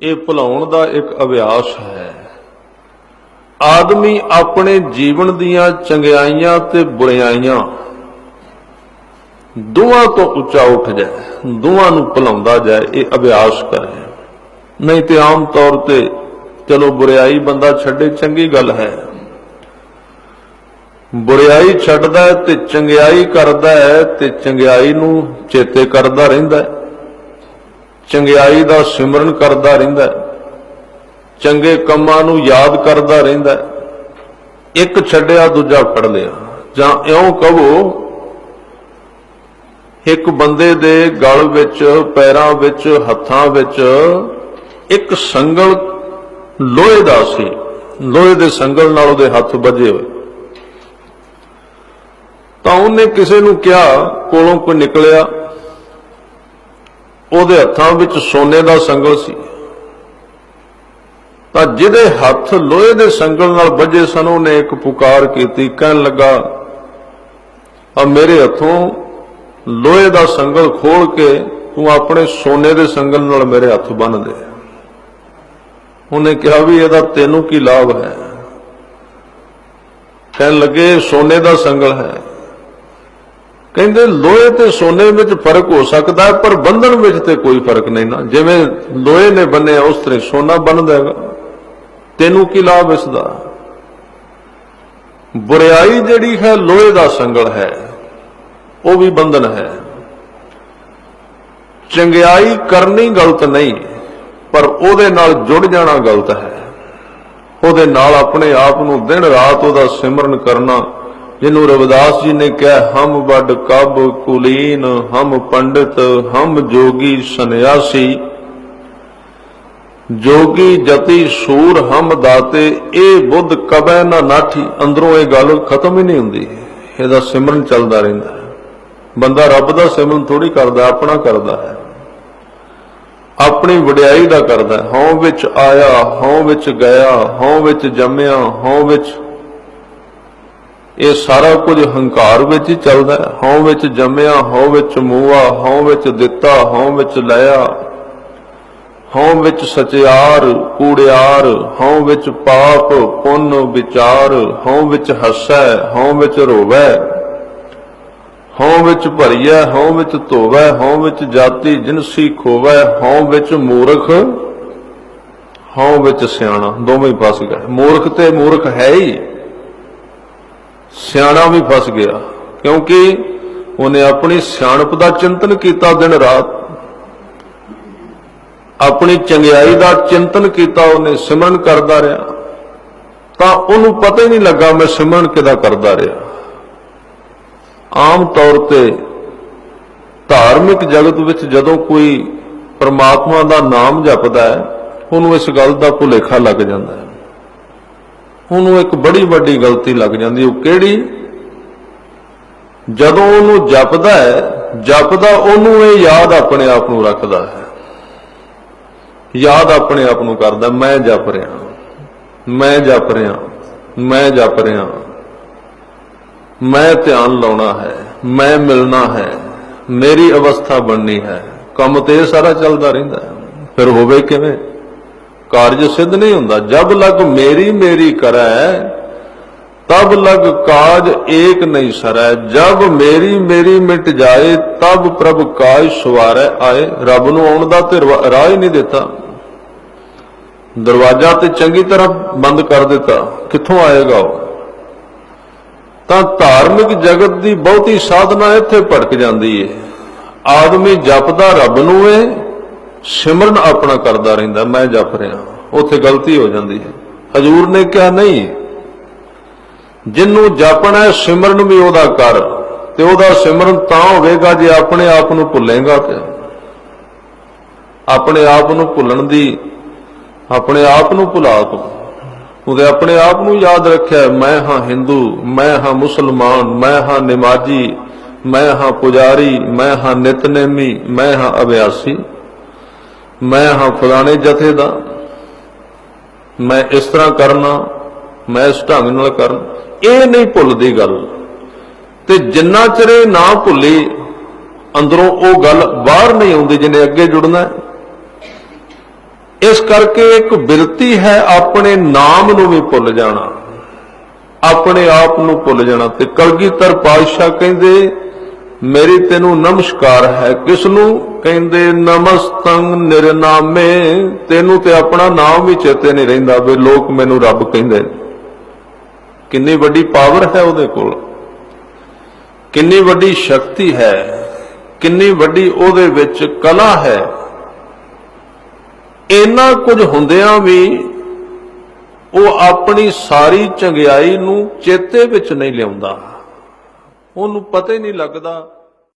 ਇਹ ਭੁਲਾਉਣ ਦਾ ਇੱਕ ਅਭਿਆਸ ਹੈ। ਆਦਮੀ ਆਪਣੇ ਜੀਵਨ ਦੀਆਂ ਚੰਗਿਆਈਆਂ ਤੇ ਬੁਰੀਆਈਆਂ ਦੋਵਾਂ ਤੋਂ ਉੱਚਾ ਉੱਠ ਜਾਏ, ਦੋਵਾਂ ਨੂੰ ਭੁਲਾਉਂਦਾ ਜਾਏ, ਇਹ ਅਭਿਆਸ ਕਰੇ। ਨਹੀਂ ਤੇ ਆਮ ਤੌਰ ਤੇ ਚਲੋ ਬੁਰੀਆਈ ਬੰਦਾ ਛੱਡੇ ਚੰਗੀ ਗੱਲ ਹੈ। ਬੁਰੀਆਈ ਛੱਡਦਾ ਤੇ ਚੰਗਿਆਈ ਕਰਦਾ ਹੈ ਤੇ ਚੰਗਿਆਈ ਨੂੰ ਚੇਤੇ ਕਰਦਾ ਰਹਿੰਦਾ ਹੈ। ਚੰਗਿਆਈ ਦਾ ਸਿਮਰਨ ਕਰਦਾ ਰਹਿੰਦਾ ਚੰਗੇ ਕੰਮਾਂ ਨੂੰ ਯਾਦ ਕਰਦਾ ਰਹਿੰਦਾ ਇੱਕ ਛੱਡਿਆ ਦੂਜਾ ਫੜ ਲਿਆ। ਜਾਂ ਇਉਂ ਕਹੋ, ਇੱਕ ਬੰਦੇ ਦੇ ਗਲ ਵਿੱਚ, ਪੈਰਾਂ ਵਿੱਚ, ਹੱਥਾਂ ਵਿੱਚ ਇੱਕ ਸੰਗਲ ਲੋਹੇ ਦਾ ਸੀ। ਲੋਹੇ ਦੇ ਸੰਗਲ ਨਾਲ ਉਹਦੇ ਹੱਥ ਵੱਜੇ ਹੋਏ। ਤਾਂ ਉਹਨੇ ਕਿਸੇ ਨੂੰ ਕਿਹਾ, ਕੋਲੋਂ ਕੋਈ ਨਿਕਲਿਆ ਉਹਦੇ ਹੱਥਾਂ ਵਿੱਚ ਸੋਨੇ ਦਾ ਸੰਗਲ ਸੀ। ਤਾਂ ਜਿਹਦੇ ਹੱਥ ਲੋਹੇ ਦੇ ਸੰਗਲ ਨਾਲ ਵੱਜੇ ਸਨ, ਉਹਨੇ ਇੱਕ ਪੁਕਾਰ ਕੀਤੀ, ਕਹਿਣ ਲੱਗਾ, ਆ ਮੇਰੇ ਹੱਥੋਂ ਲੋਹੇ ਦਾ ਸੰਗਲ ਖੋਲ ਕੇ ਤੂੰ ਆਪਣੇ ਸੋਨੇ ਦੇ ਸੰਗਲ ਨਾਲ ਮੇਰੇ ਹੱਥ ਬੰਨ ਦੇ। ਉਹਨੇ ਕਿਹਾ ਵੀ, ਇਹਦਾ ਤੈਨੂੰ ਕੀ ਲਾਭ ਹੈ? ਕਹਿਣ ਲੱਗੇ ਸੋਨੇ ਦਾ ਸੰਗਲ ਹੈ। ਕਹਿੰਦੇ ਲੋਹੇ ਤੇ ਸੋਨੇ ਵਿੱਚ ਫ਼ਰਕ ਹੋ ਸਕਦਾ ਹੈ, ਪਰ ਬੰਧਨ ਵਿੱਚ ਤੇ ਕੋਈ ਫ਼ਰਕ ਨਹੀਂ ਨਾ। ਜਿਵੇਂ ਲੋਹੇ ਨੇ ਬੰਨਿਆ, ਉਸ ਤਰ੍ਹਾਂ ਸੋਨਾ ਬੰਨਦਾ ਹੈਗਾ। ਤੈਨੂੰ ਕੀ ਲਾਭ ਇਸ ਦਾ? ਬੁਰੀਆਈ ਜਿਹੜੀ ਹੈ, ਲੋਹੇ ਦਾ ਸੰਗਲ ਹੈ। ਉਹ ਵੀ ਬੰਧਨ ਹੈ। ਚੰਗਿਆਈ ਕਰਨੀ ਗਲਤ ਨਹੀਂ, ਪਰ ਉਹਦੇ ਨਾਲ ਜੁੜ ਜਾਣਾ ਗਲਤ ਹੈ। ਉਹਦੇ ਨਾਲ ਆਪਣੇ ਆਪ ਨੂੰ ਦਿਨ ਰਾਤ ਉਹਦਾ ਸਿਮਰਨ ਕਰਨਾ ਜਿਹਨੂੰ ਰਵਿਦਾਸ ਜੀ ਨੇ ਕਿਹਾ, ਹਮ ਵੱਡ ਕਬ ਕੁਲੀਨ, ਹਮ ਪੰਡਿਤ, ਹਮ ਜੋਗੀ ਸੰਨਿਆਸੀ। ਜੋਗੀ ਜਤੀ ਸੂਰ ਹਮ ਦਾਤੇ, ਇਹ ਬੁੱਧ ਕਬੈ ਨਾ ਨਾਠੀ। ਅੰਦਰੋਂ ਇਹ ਗੱਲ ਖਤਮ ਹੀ ਨਹੀਂ ਹੁੰਦੀ। ਇਹਦਾ ਸਿਮਰਨ ਚੱਲਦਾ ਰਹਿੰਦਾ ਬੰਦਾ ਰੱਬ ਦਾ ਸਿਮਰਨ ਥੋੜੀ ਕਰਦਾ, ਆਪਣਾ ਕਰਦਾ ਹੈ। ਆਪਣੀ ਵਡਿਆਈ ਦਾ ਕਰਦਾ ਹੈ। ਹਉ ਵਿੱਚ ਆਇਆ, ਹਉ ਵਿੱਚ ਗਿਆ, ਹਉ ਵਿੱਚ ਜੰਮਿਆ, ਹਉ ਵਿੱਚ ਇਹ ਸਾਰਾ ਕੁਝ ਹੰਕਾਰ ਵਿੱਚ ਹੀ ਚੱਲਦਾ ਹੈ ਹਉ ਵਿੱਚ ਜੰਮਿਆ ਹਉ ਵਿੱਚ ਮੂਆ ਹਉ ਵਿੱਚ ਦਿੱਤਾ ਹਉ ਵਿੱਚ ਲਿਆ ਹਉ ਵਿੱਚ ਸਚਿਆਰ ਕੂੜਿਆਰ ਹਉ ਵਿੱਚ ਪਾਪ ਪੁੰਨ ਵਿਚਾਰ ਹਉ ਵਿੱਚ ਹੱਸੈ ਹਉ ਵਿੱਚ ਰੋਵੈ ਹਉ ਵਿੱਚ ਭਰੀਐ ਹਉ ਵਿੱਚ ਧੋਵੈ ਹਉ ਵਿੱਚ ਜਾਤੀ ਜਿਨਸੀ ਖੋਵੈ ਹਉ ਵਿੱਚ ਮੂਰਖ ਹਉ ਵਿੱਚ ਸਿਆਣਾ ਦੋਵੇਂ ਪਾਸ ਗਏ ਮੂਰਖ ਤੇ ਮੂਰਖ ਹੈ ਹੀ ਸਿਆਣਾ ਵੀ ਫਸ ਗਿਆ, ਕਿਉਂਕਿ ਉਹਨੇ ਆਪਣੀ ਸਿਆਣਪ ਦਾ ਚਿੰਤਨ ਕੀਤਾ ਦਿਨ ਰਾਤ। ਆਪਣੀ ਚੰਗਿਆਈ ਦਾ ਚਿੰਤਨ ਕੀਤਾ ਉਹਨੇ, ਸਿਮਰਨ ਕਰਦਾ ਰਿਹਾ। ਤਾਂ ਉਹਨੂੰ ਪਤਾ ਹੀ ਨਹੀਂ ਲੱਗਾ ਮੈਂ ਸਿਮਰਨ ਕਿਦਾ ਕਰਦਾ ਰਿਹਾ। ਆਮ ਤੌਰ ਤੇ ਧਾਰਮਿਕ ਜਗਤ ਵਿੱਚ ਜਦੋਂ ਕੋਈ ਪਰਮਾਤਮਾ ਦਾ ਨਾਮ ਜਪਦਾ ਹੈ, ਉਹਨੂੰ ਇਸ ਗੱਲ ਦਾ ਭੁਲੇਖਾ ਲੱਗ ਜਾਂਦਾ ਹੈ। ਉਹਨੂੰ ਇੱਕ ਬੜੀ ਵੱਡੀ ਗਲਤੀ ਲੱਗ ਜਾਂਦੀ ਉਹ ਕਿਹੜੀ? ਜਦੋਂ ਉਹਨੂੰ ਜਪਦਾ ਹੈ, ਜਪਦਾ ਉਹਨੂੰ ਇਹ ਯਾਦ ਆਪਣੇ ਆਪ ਨੂੰ ਰੱਖਦਾ ਹੈ। ਯਾਦ ਆਪਣੇ ਆਪ ਨੂੰ ਕਰਦਾ, ਮੈਂ ਜਪ ਰਿਹਾ ਮੈਂ ਜਪ ਰਿਹਾ ਮੈਂ ਜਪ ਰਿਹਾ ਮੈਂ ਧਿਆਨ ਲਾਉਣਾ ਹੈ, ਮੈਂ ਮਿਲਣਾ ਹੈ, ਮੇਰੀ ਅਵਸਥਾ ਬਣਨੀ ਹੈ। ਕੰਮ ਤੇ ਇਹ ਸਾਰਾ ਚੱਲਦਾ ਰਹਿੰਦਾ ਫਿਰ ਹੋਵੇ ਕਿਵੇਂ? ਕਾਰਜ ਸਿੱਧ ਨਹੀਂ ਹੁੰਦਾ। ਜਬ ਲਗ ਮੇਰੀ ਮੇਰੀ ਕਰੈ, ਤਬ ਲਗ ਕਾਜ ਏਕ ਨਹੀਂ ਸਰੈ। ਜਬ ਮੇਰੀ ਮੇਰੀ ਮਿਟ ਜਾਏ, ਤਬ ਪ੍ਰਭ ਕਾਜ ਸਵਾਰੈ ਆਏ। ਰੱਬ ਨੂੰ ਆਉਣ ਦਾ ਤੇ ਰਾਹ ਹੀ ਨਹੀਂ ਦਿੱਤਾ। ਦਰਵਾਜ਼ਾ ਤੇ ਚੰਗੀ ਤਰ੍ਹਾਂ ਬੰਦ ਕਰ ਦਿੱਤਾ। ਕਿੱਥੋਂ ਆਏਗਾ ਉਹ? ਤਾਂ ਧਾਰਮਿਕ ਜਗਤ ਦੀ ਬਹੁਤੀ ਸਾਧਨਾ ਇੱਥੇ ਭਟਕ ਜਾਂਦੀ ਏ। ਆਦਮੀ ਜਪਦਾ ਰੱਬ ਨੂੰ ਏ ਸਿਮਰਨ ਆਪਣਾ ਕਰਦਾ ਰਹਿੰਦਾ, ਮੈਂ ਜਪ ਰਿਹਾ। ਉੱਥੇ ਗਲਤੀ ਹੋ ਜਾਂਦੀ ਹੈ। ਹਜੂਰ ਨੇ ਕਿਹਾ, ਨਹੀਂ, ਜਿੰਨੂੰ ਜਪਣਾ ਸਿਮਰਨ ਵੀ ਉਹਦਾ ਕਰ। ਤੇ ਉਹਦਾ ਸਿਮਰਨ ਤਾਂ ਹੋਵੇਗਾ ਜੇ ਆਪਣੇ ਆਪ ਨੂੰ ਭੁੱਲੇਗਾ ਤੇ ਆਪਣੇ ਆਪ ਨੂੰ ਭੁੱਲਣ ਦੀ, ਆਪਣੇ ਆਪ ਨੂੰ ਭੁਲਾ ਤੂੰ। ਉਹਦੇ ਆਪਣੇ ਆਪ ਨੂੰ ਯਾਦ ਰੱਖਿਆ, ਮੈਂ ਹਾਂ ਹਿੰਦੂ ਮੈਂ ਹਾਂ ਮੁਸਲਮਾਨ ਮੈਂ ਹਾਂ ਨਿਮਾਜੀ, ਮੈਂ ਹਾਂ ਪੁਜਾਰੀ, ਮੈਂ ਹਾਂ ਨਿਤਨੇਮੀ, ਮੈਂ ਹਾਂ ਅਭਿਆਸੀ। ਮੈਂ ਹਾਂ ਫਲਾਣੇ ਜਥੇ ਦਾ। ਮੈਂ ਇਸ ਤਰ੍ਹਾਂ ਕਰਨਾ, ਮੈਂ ਇਸ ਢੰਗ ਨਾਲ ਕਰਨ। ਇਹ ਨਹੀਂ ਭੁੱਲਦੀ ਗੱਲ। ਤੇ ਜਿੰਨਾ ਚਿਰ ਇਹ ਨਾ ਭੁੱਲੀ, ਅੰਦਰੋਂ ਉਹ ਗੱਲ ਬਾਹਰ ਨਹੀਂ ਆਉਂਦੀ ਜਿਹਨੇ ਅੱਗੇ ਜੁੜਨਾ ਇਸ ਕਰਕੇ ਇੱਕ ਬਿਰਤੀ ਹੈ ਆਪਣੇ ਨਾਮ ਨੂੰ ਵੀ ਭੁੱਲ ਜਾਣਾ। ਆਪਣੇ ਆਪ ਨੂੰ ਭੁੱਲ ਜਾਣਾ। ਤੇ ਕਲਗੀਧਰ ਪਾਤਸ਼ਾਹ ਕਹਿੰਦੇ ਮੇਰੀ ਤੈਨੂੰ ਨਮਸਕਾਰ ਹੈ। ਕਿਸ ਨੂੰ ਕਹਿੰਦੇ ਨਮਸਤੰ ਨਿਰਨਾਮੇ। ਤੈਨੂੰ ਤੇ ਆਪਣਾ ਨਾਮ ਵੀ ਚੇਤੇ ਨਹੀਂ ਰਹਿੰਦਾ ਵੀ ਲੋਕ ਮੈਨੂੰ ਰੱਬ ਕਹਿੰਦੇ ਨੇ। ਕਿੰਨੀ ਵੱਡੀ ਪਾਵਰ ਹੈ ਉਹਦੇ ਕੋਲ। ਕਿੰਨੀ ਵੱਡੀ ਸ਼ਕਤੀ ਹੈ। ਕਿੰਨੀ ਵੱਡੀ ਉਹਦੇ ਵਿੱਚ ਕਲਾ ਹੈ। ਇੰਨਾ ਕੁਝ ਹੁੰਦਿਆਂ ਵੀ ਉਹ ਆਪਣੀ ਸਾਰੀ ਚੰਗਿਆਈ ਨੂੰ ਚੇਤੇ ਵਿੱਚ ਨਹੀਂ ਲਿਆਉਂਦਾ। ਉਹਨੂੰ ਪਤਾ ਹੀ ਨਹੀਂ ਲੱਗਦਾ